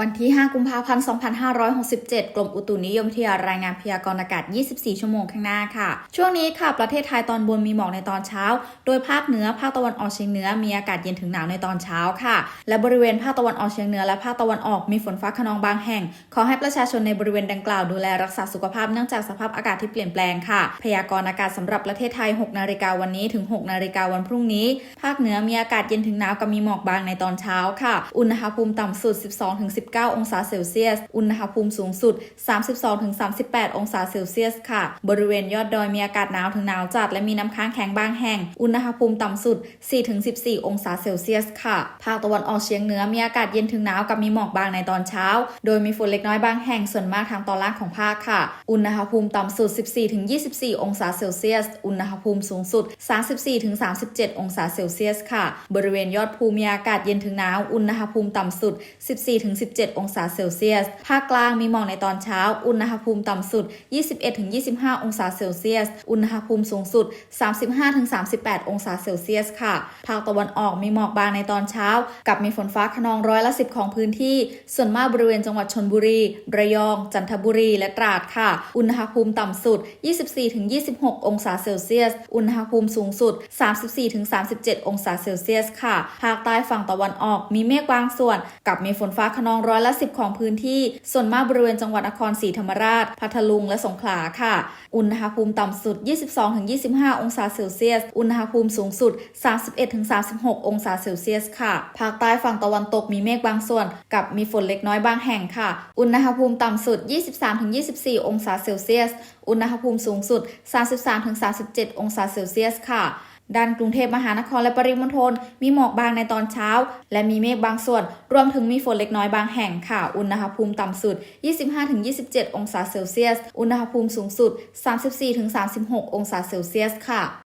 วันที่ 5 กุมภาพันธ์ 2567 กรมอุตุนิยมวิทยารายงานพยากรณ์อากาศ 24 ชั่วโมงข้างหน้าค่ะ ช่วงนี้ค่ะ ประเทศไทยตอนบนมีหมอกในตอนเช้า โดยภาคเหนือ ภาคตะวันออกเฉียงเหนือ มีอากาศเย็นถึงหนาวในตอนเช้าค่ะ และบริเวณภาคตะวันออกเฉียงเหนือและภาคตะวันออกมีฝนฟ้าขนองบางแห่ง ขอให้ประชาชนในบริเวณดังกล่าวดูแลรักษาสุขภาพเนื่องจากสภาพอากาศที่เปลี่ยนแปลงค่ะ พยากรณ์อากาศสำหรับประเทศไทย 6 นาฬิกาวันนี้ถึง 6 นาฬิกาวันพรุ่งนี้ ภาคเหนือมีอากาศเย็นถึงหนาวกับมีหมอกบางในตอนเช้าค่ะ อุณหภูมิต่ำสุด19 องศาเซลเซียส อุณหภูมิสูงสุด 32-38 องศาเซลเซียสค่ะ บริเวณยอดดอยมีอากาศหนาวถึงหนาวจัด และมีน้ำค้างแข็งบางแห่ง อุณหภูมิต่ำสุด 4-14 องศาเซลเซียสค่ะ ภาคตะวันออกเฉียงเหนือมีอากาศเย็นถึงหนาวกับมีหมอกบางในตอนเช้า โดยมีฝนเล็กน้อยบางแห่งส่วนมากทางตอนล่างของภาคค่ะ อุณหภูมิต่ำสุด 14-24 องศาเซลเซียส อุณหภูมิสูงสุด 34-37 องศาเซลเซียสค่ะ บริเวณยอดภูมีอากาศเย็นถึงหนาว อุณหภูมิต่ำสุด 14-17องศาเซลเซียส ภาคกลางมีหมอกในตอนเช้า อุณหภูมิต่ำสุด 21-25 องศาเซลเซียส อุณหภูมิสูงสุด 35-38 องศาเซลเซียสค่ะ ภาคตะวันออกมีหมอกบางในตอนเช้า กับมีฝนฟ้าขนองร้อยละ 10 ของพื้นที่ ส่วนมากบริเวณจังหวัดชนบุรี ระยอง จันทบุรี และตราดค่ะ อุณหภูมิต่ำสุด 24-26 องศาเซลเซียส อุณหภูมิสูงสุด 34-37 องศาเซลเซียสค่ะ ภาคใต้ฝั่งตะวันออกมีเมฆบางส่วน กับมีฝนฟ้าขนองร้อยละ 10 ของพื้นที่ ส่วนมากบริเวณจังหวัดนครศรีธรรมราช พัทลุงและสงขลาค่ะ อุณหภูมิต่ำสุด 22-25 องศาเซลเซียส อุณหภูมิสูงสุด 31-36 องศาเซลเซียสค่ะ ภาคใต้ฝั่งตะวันตกมีเมฆบางส่วน กับมีฝนเล็กน้อยบางแห่งค่ะ อุณหภูมิต่ำสุด 23-24 องศาเซลเซียส อุณหภูมิสูงสุด 33-37 องศาเซลเซียสค่ะ ด้านกรุงเทพมหานครและปริมณฑลมีหมอกบางในตอนเช้า และมีเมฆบางส่วน รวมถึงมีฝนเล็กน้อยบางแห่งค่ะ อุณหภูมิต่ำสุด 25-27 องศาเซลเซียส อุณหภูมิสูงสุด 34-36 องศาเซลเซียสค่ะ